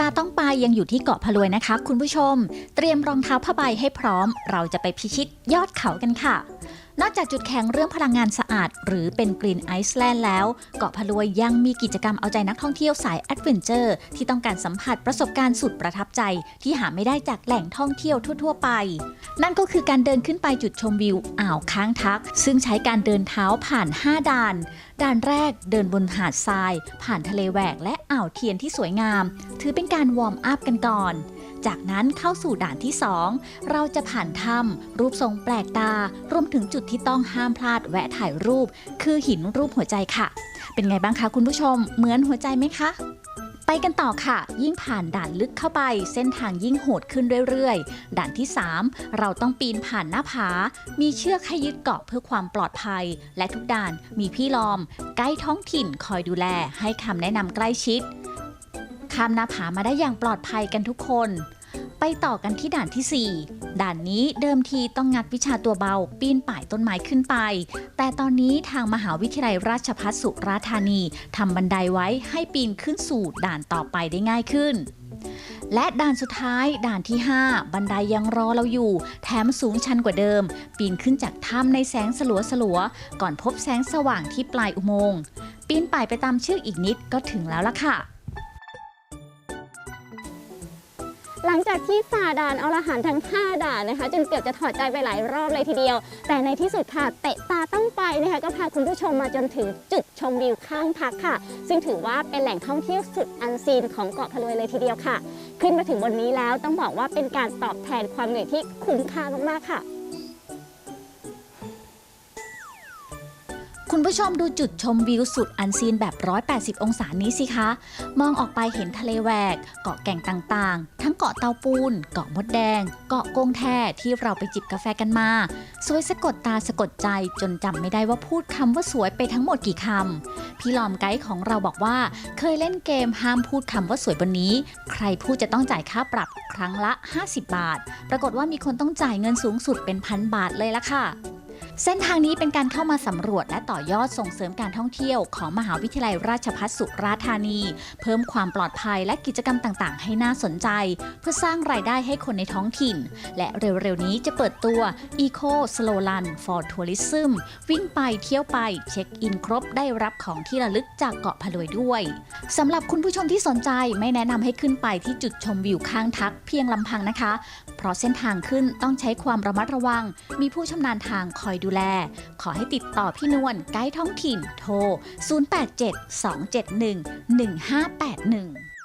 ตาต้องไปยังอยู่ที่เกาะพะลวยนะคะ คุณผู้ชม เตรียมรองเท้าผ้าใบให้พร้อม เราจะไปพิชิตยอดเขากันค่ะ นอกจากจุดแข็งเรื่องพลังงานสะอาด หรือเป็นกรีนไอซ์แลนด์แล้ว เกาะพะลวยยังมีกิจกรรมเอาใจนักท่องเที่ยวสายแอดเวนเจอร์ที่ต้องการสัมผัสประสบการณ์สุดประทับใจ ที่หาไม่ได้จากแหล่งท่องเที่ยวทั่ว ๆ ไป นั่นก็คือการเดินขึ้นไปจุดชมวิวอ่าวค้างทัก ซึ่งใช้การเดินเท้าผ่าน 5 ด่าน ด่านแรกเดินบนหาดทราย ผ่านทะเลแหวกและอ่าวเทียนที่สวยงาม ถือเป็นการวอร์มอัพกันก่อน จากนั้นเข้าสู่ด่านที่ 2 เราจะผ่านถ้ำรูปทรงแปลกตา รวมถึงจุดที่ต้องห้ามพลาดแวะถ่ายรูป คือหินรูปหัวใจค่ะ เป็นไงบ้างคะคุณผู้ชม เหมือนหัวใจไหมคะไปกันต่อค่ะ ยิ่งผ่านด่านลึกเข้าไป เส้นทางยิ่งโหดขึ้นเรื่อยๆ ด่านที่ 3 เราต้องปีนผ่านหน้าผา มีเชือกให้ยึดเกาะเพื่อความปลอดภัย และทุกด่านมีพี่ลอม ไกด์ท้องถิ่นคอยดูแลให้คำแนะนำใกล้ชิด ข้ามหน้าผามาได้อย่างปลอดภัยกันทุกคน ไปต่อกันที่ด่านทีสี่ 4 ด่านนี้เดิมทีต้องงัดวิชาตัวเบา ปีนป่ายต้นไม้ขึ้นไป แต่ตอนนี้ทางมหาวิทยาลัยราชภัฏสุราษฎร์ธานีทำบันไดไว้ให้ปีนขึ้นสู่ด่านต่อไปได้ง่ายขึ้นและด่านสุดท้ายด่านที่ 5 บันไดยังรอเราอยู่ แถมสูงชันกว่าเดิม ปีนขึ้นจากถ้ำในแสงสลัวสลัวก่อนพบแสงสว่างที่ปลายอุโมงค์ปีนป่ายไปตามเชือกอีกนิดก็ถึงแล้วล่ะค่ะ หลังจากที่ฝ่าด่านอรหันทั้ง 5 ด่านนะคะ จนเกือบจะถอดใจไปหลายรอบเลยทีเดียว แต่ในที่สุดค่ะเตะตาต้องไปนะคะก็พาคุณผู้ชมมาจนถึงจุดชมวิวข้างพักค่ะ ซึ่งถือว่าเป็นแหล่งท่องเที่ยวสุดอันซีนของเกาะพะลวยเลยทีเดียวค่ะ ขึ้นมาถึงบนนี้แล้วต้องบอกว่าเป็นการตอบแทนความเหนื่อยที่คุ้มค่ามากๆค่ะ คุณผู้ชมดูจุดชมวิวสุดอันซีนแบบ 180 องศานี้สิคะ มองออกไปเห็นทะเลแหวก เกาะแก่งต่างๆ ทั้งเกาะเตาปูน เกาะมดแดง เกาะกงแท่ที่เราไปจิบกาแฟกันมา สวยสะกดตาสะกดใจจนจำไม่ได้ว่าพูดคำว่าสวยไปทั้งหมดกี่คำ พี่ลอมไกด์ของเราบอกว่า เคยเล่นเกมห้ามพูดคำว่าสวยบนนี้ ใครพูดจะต้องจ่ายค่าปรับครั้งละ 50 บาท ปรากฏว่ามีคนต้องจ่ายเงินสูงสุดเป็นพันบาทเลยละค่ะ เส้นทางนี้เป็นการเข้ามาสำรวจและต่อยอดส่งเสริมการท่องเที่ยวของมหาวิทยาลัยราชภัฏสุราษฎร์ธานี เพิ่มความปลอดภัยและกิจกรรมต่างๆ ให้น่าสนใจ เพื่อสร้างรายได้ให้คนในท้องถิ่น และเร็วๆนี้จะเปิดตัว Eco Slow Run for Tourism วิ่งไปเที่ยวไปเช็คอินครบได้รับของที่ระลึกจากเกาะพะลวยด้วยสำหรับคุณผู้ชมที่สนใจไม่แนะนำให้ขึ้นไปที่จุดชมวิวข้างทักเพียงลำพังนะคะ เพราะเส้นทางขึ้นต้องใช้ความระมัดระวัง มีผู้ชำนาญทางคอยดูดูแล ขอให้ติดต่อพี่นวลไกด์ท้องถิ่นโทร 087 271 1581